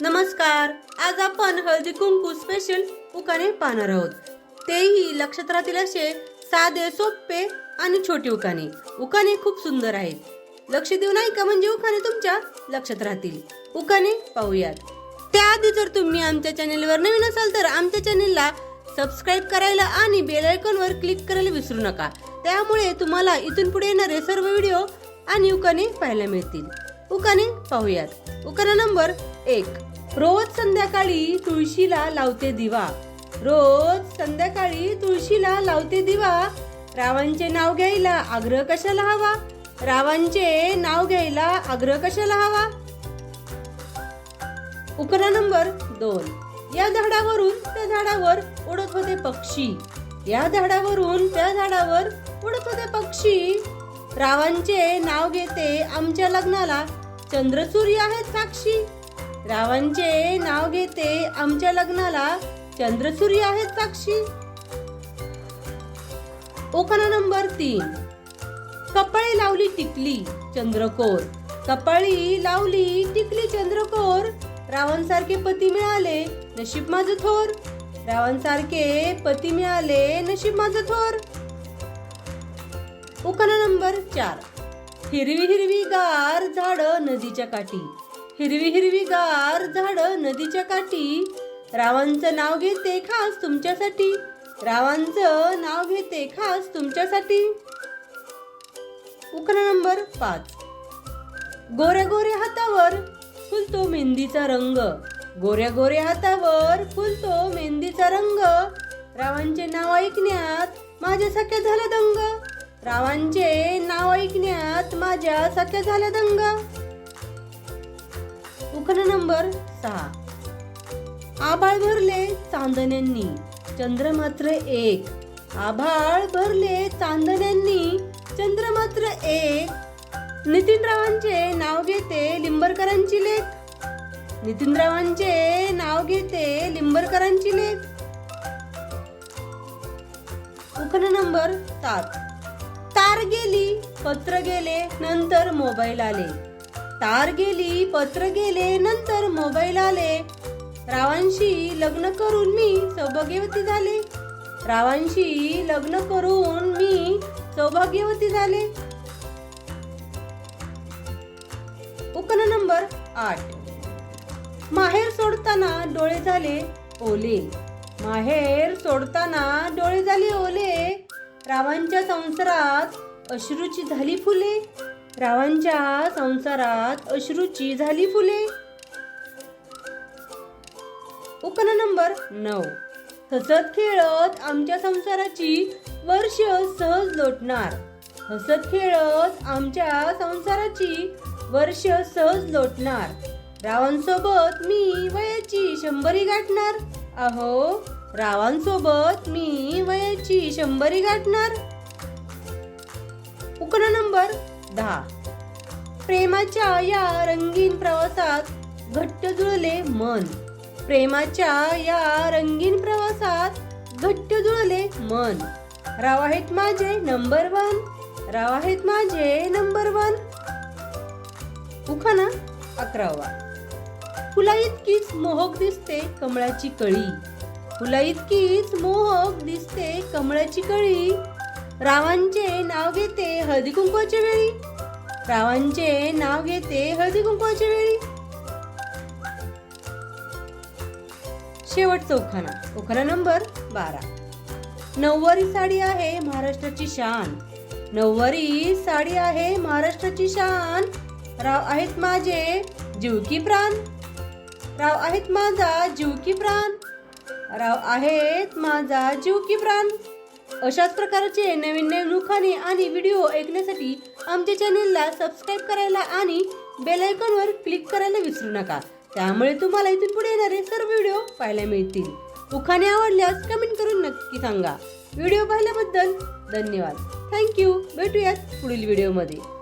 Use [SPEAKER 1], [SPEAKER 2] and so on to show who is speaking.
[SPEAKER 1] नमस्कार. आज आपण हळदी कुंकू स्पेशल उकाणे पाहणार आहोत. तेही लक्षात राहतील असे साधे सोपे आणि छोटे उकाणे उकाणे खूप सुंदर आहेत. लक्ष देऊन ऐका म्हणजे उखाणे तुमच्या लक्षात राहतील. उकाणे पाहूयात. त्याआधी जर तुम्ही आमच्या चॅनेलवर नवीन असाल तर आमच्या चॅनेलला सबस्क्राईब करायला आणि बेल आयकॉनवर क्लिक करायला विसरू नका. त्यामुळे तुम्हाला इथून पुढे येणारे सर्व व्हिडिओ आणि उकाणे पाहायला मिळतील. उकाणे पाहूयात. उकाणा नंबर एक. रोज संध्याकाळी तुळशीला लावते दिवा. रोज संध्याकाळी तुळशीला लावते दिवा. रावांचे नाव घ्यायला आग्रह कशाला हवा? रावांचे नाव घ्यायला आग्रह कशाला हवा? उकरा नंबर दोन. या झाडावरून त्या झाडावर उडत होते पक्षी. या झाडावरून त्या झाडावर उडत होते पक्षी. रावांचे नाव घेते आमच्या लग्नाला. चंद्रसूर्य आहेत साक्षी. रावांचे नाव घेते आमच्या लग्नाला चंद्रसूर्य आहेत साक्षी. ओखाना नंबर तीन. कपाळी लावली टिकली चंद्रकोर. कपाळी लावली टिकली चंद्रकोर. रावणसारखे पती मिळाले नशीब माझं थोर. रावणसारखे पती मिळाले नशीब माझं थोर. उखाणा नंबर चार. हिरवी हिरवी गार झाड नदीच्या काठी. हिरवी हिरवी गार झाड नदीच्या काठी. रावांचं नाव घेते खास तुमच्यासाठी. रावांचं नाव घेते खास तुमच्यासाठी. उखाणा नंबर पाच. गोऱ्या गोऱ्या हातावर फुलतो मेहंदीचा रंग. गोऱ्या गोऱ्या हातावर फुलतो मेहंदीचा रंग. रावांचे नाव ऐकण्यात माझ्या सख्या झाल्या दंग. रावांचे नाव ऐकण्यात माझ्या सख्या झाल्या दंग. उखाणा नंबर सहा. आभाळ भरले चांदण्यांनी चंद्र मात्र एक. आभाळ भरले चांदण्यांनी चंद्र मात्र एक. नितीनरावांचे नाव घेते लिंबरकरांची लेख. नितीनरावांचे नाव घेते लिंबरकरांची लेख. उखाणा नंबर सात. तार गेली पत्र गेले नंतर मोबाईल आले. तार गेली पत्र गेले नंतर मोबाईल आले. रावांशी लग्न करून मी सौभाग्यवती झाले. रावांशी लग्न करून मी सौभाग्यवती झाले. उकन नंबर आठ. माहेर सोडताना डोळे झाले ओले. माहेर सोडताना डोळे झाले ओले. रावांच्या संसारात अश्रूची झाली फुले. रावांच्या संसारात अश्रूची झाली फुले. उकन नंबर नऊ. हसत खेळत आमच्या संसाराची वर्ष सहज लोटणार. हसत खेळत आमच्या संसाराची वर्ष सहज लोटणार. रावांसोबत मी वयाची शंभरी गाठणार. अहो रावांसोबत मी वयाची शंभरी गाठणार. उकणा नंबर दहा प्रेमाच्या या रंगीन प्रवासात घट्ट जुळले मन. प्रेमाच्या या रंगीन प्रवासात घट्ट जुळले मन. राव आहेत माझे नंबर वन राव आहेत माझे नंबर वन उखाना अकरावा. फुला इतकीच मोहक दिसते कमळाची कळी. फुला इतकीच मोहक दिसते कमळाची कळी. रावांचे नाव घेते हळदी कुंकवाच्या वेळी. रावांचे नाव घेते हळदी कुंकवाच्या वेळी. शेवटचा उखाणा. उखाणा नंबर बारा. नऊवारी साडी आहे महाराष्ट्राची शान. नऊवारी साडी आहे महाराष्ट्राची शान. राव आहेत माझे जीवकी प्राण. राव आहेत माझा जीवकी प्राण. राव आहेत माझा जीवकी प्राण. अशाच प्रकारचे नवीन नवीन उखाणे आणि व्हिडिओ ऐकण्यासाठी आमच्या चॅनलला सबस्क्राईब करायला आणि बेल आयकॉनवर क्लिक करायला विसरू नका. त्यामुळे तुम्हाला इथून पुढे येणारे सर्व व्हिडिओ पाहायला मिळतील. उखाणे आवडल्यास कमेंट करून नक्की सांगा. व्हिडिओ पाहिल्याबद्दल धन्यवाद. थँक्यू भेटूयात पुढील व्हिडिओमध्ये.